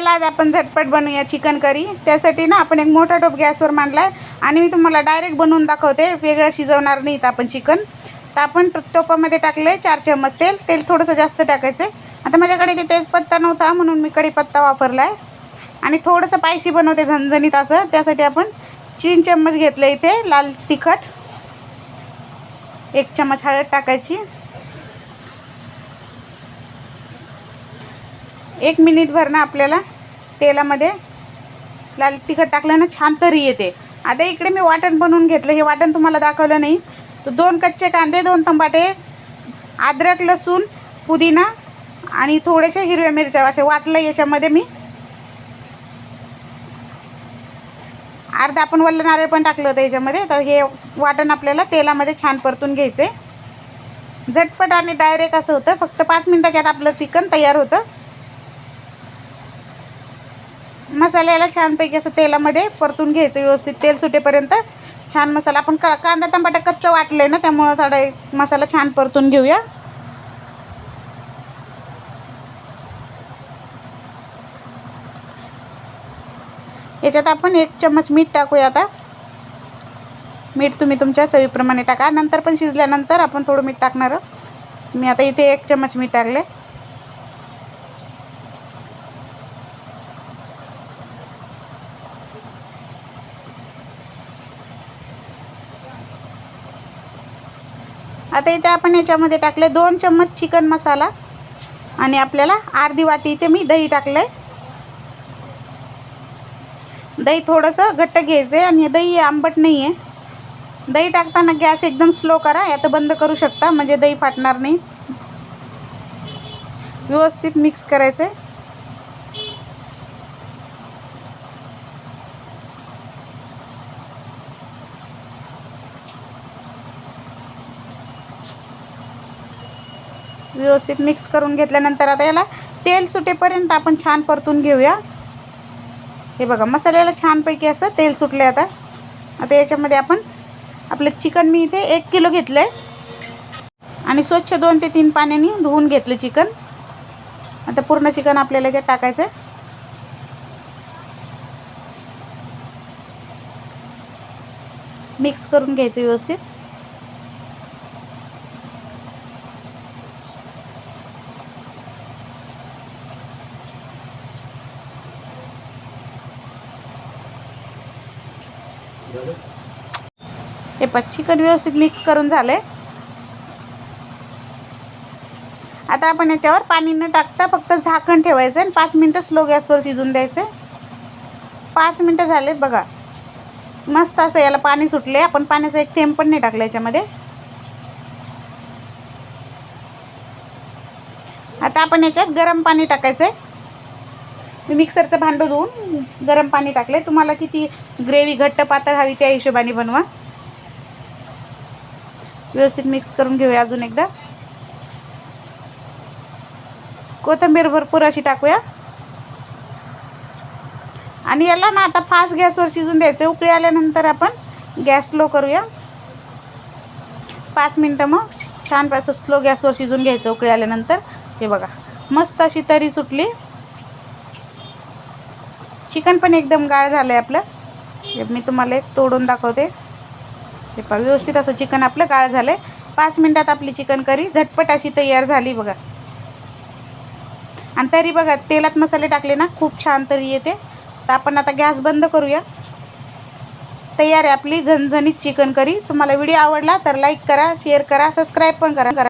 चला आज आपण झटपट बनवूया चिकन करी. त्यासाठी ना आपण एक मोठा टोप गॅसवर मांडला आहे आणि मी तुम्हाला डायरेक्ट बनवून दाखवते. वेगळं शिजवणार नाही आपण चिकन. तर आपण टोपामध्ये टाकलं आहे चार चम्मच तेल. तेल थोडंसं जास्त टाकायचं आहे आता माझ्याकडे ते तेजपत्ता नव्हता म्हणून मी कढीपत्ता वापरला आहे आणि थोडंसं पायशी बनवते झणझणीत असं. त्यासाठी आपण तीन चम्मच घेतलं इथे लाल तिखट. एक चम्मच हळद टाकायची. एक मिनिटभर ना आपल्याला तेलामध्ये लाल तिखट टाकलं ना छान तरी येते. आता इकडे मी वाटण बनवून घेतलं. हे वाटण तुम्हाला दाखवलं नाही. तर दोन कच्चे कांदे दोन तंबाटे अद्रक लसूण पुदिना आणि थोडेसे हिरव्या मिरच्या असे वाटलं याच्यामध्ये मी. अर्धा आपण वल्ल नारळ पण टाकलं होतं याच्यामध्ये. तर हे वाटण आपल्याला तेलामध्ये छान परतून घ्यायचं आहे झटपट आणि डायरेक्ट असं होतं. फक्त पाच मिनटाच्यात आपलं चिकन तयार होतं. मसाल्याला छानपैकी असं तेलामध्ये परतून घ्यायचं व्यवस्थित. तेल सुटेपर्यंत छान मसाला. आपण का कांदा टमाटा कच्चं वाटलं आहे ना त्यामुळं थोडा एक मसाला छान परतून घेऊया. याच्यात आपण एक चम्मच मीठ टाकूया आता. मीठ तुम्ही तुमच्या चवीप्रमाणे टाका. नंतर पण शिजल्यानंतर आपण थोडं मीठ टाकणार आहोत. मी आता इथे एक चम्मच मीठ टाकले आता इथे आपण याच्यामध्ये टाकले दोन चम्मच चिकन मसाला. आणि आपल्याला अर्धी वाटी इथे मी दही टाकलं आहे दही थोडंसं घट्ट घ्यायचं आहे आणि दही आंबट नाही आहे दही टाकताना गॅस एकदम स्लो करा यात बंद करू शकता म्हणजे दही फाटणार नाही. व्यवस्थित मिक्स करायचं आहे व्यवस्थित मिक्स करून घेतल्यानंतर आता याला तेल सुटेपर्यंत आपण छान परतून घेऊया. हे बघा मसाल्याला छानपैकी असं तेल सुटलं आहे आता. आता याच्यामध्ये आपण आपलं चिकन मी इथे एक किलो घेतलं आहे आणि स्वच्छ दोन ते तीन पाण्याने धुवून घेतलं चिकन. आता पूर्ण चिकन आपल्याला याच्यात टाकायचं आहे मिक्स करून घ्यायचं व्यवस्थित. हे पण चिकन व्यवस्थित मिक्स करून झालं. आहे आता आपण याच्यावर पाणी न टाकता फक्त झाकण ठेवायचं आणि पाच मिनटं स्लो गॅसवर शिजून द्यायचं. पाच मिनटं झालेत बघा. मस्त असं याला पाणी सुटले. आपण पाण्याचा एक थेंब पण नाही टाकला याच्यामध्ये. आता आपण याच्यात गरम पाणी टाकायचं आहे मी मिक्सरचं भांडं धुवून गरम पाणी टाकले तुम्हाला किती ग्रेव्ही घट्ट पातळ हवी त्या हिशोबाने बनवा. व्यवस्थित मिक्स करून घेऊया अजून एकदा. कोथिंबीर भरपूर अशी टाकूया. आणि याला ना आता फास्ट गॅसवर शिजून द्यायचं उकळी आल्यानंतर आपण गॅस स्लो करूया. पाच मिनटं मग छान असं स्लो गॅसवर शिजून घ्यायचं उकळी आल्यानंतर. हे बघा मस्त अशी तरी सुटली. चिकन पण एकदम गाळ झालं आहे आपलं. हे मी तुम्हाला एक तोडून दाखवते. हे पा व्यवस्थित असं चिकन आपलं गाळ झालं आहे पाच मिनटात आपली चिकन करी झटपट अशी तयार झाली बघा. आणि तरी बघा तेलात मसाले टाकले ना खूप छान तरी येते. तर आपण आता गॅस बंद करूया. तयार आहे आपली झणझणीत चिकन करी. तुम्हाला व्हिडिओ आवडला तर लाईक करा शेअर करा सबस्क्राईब पण करा करा.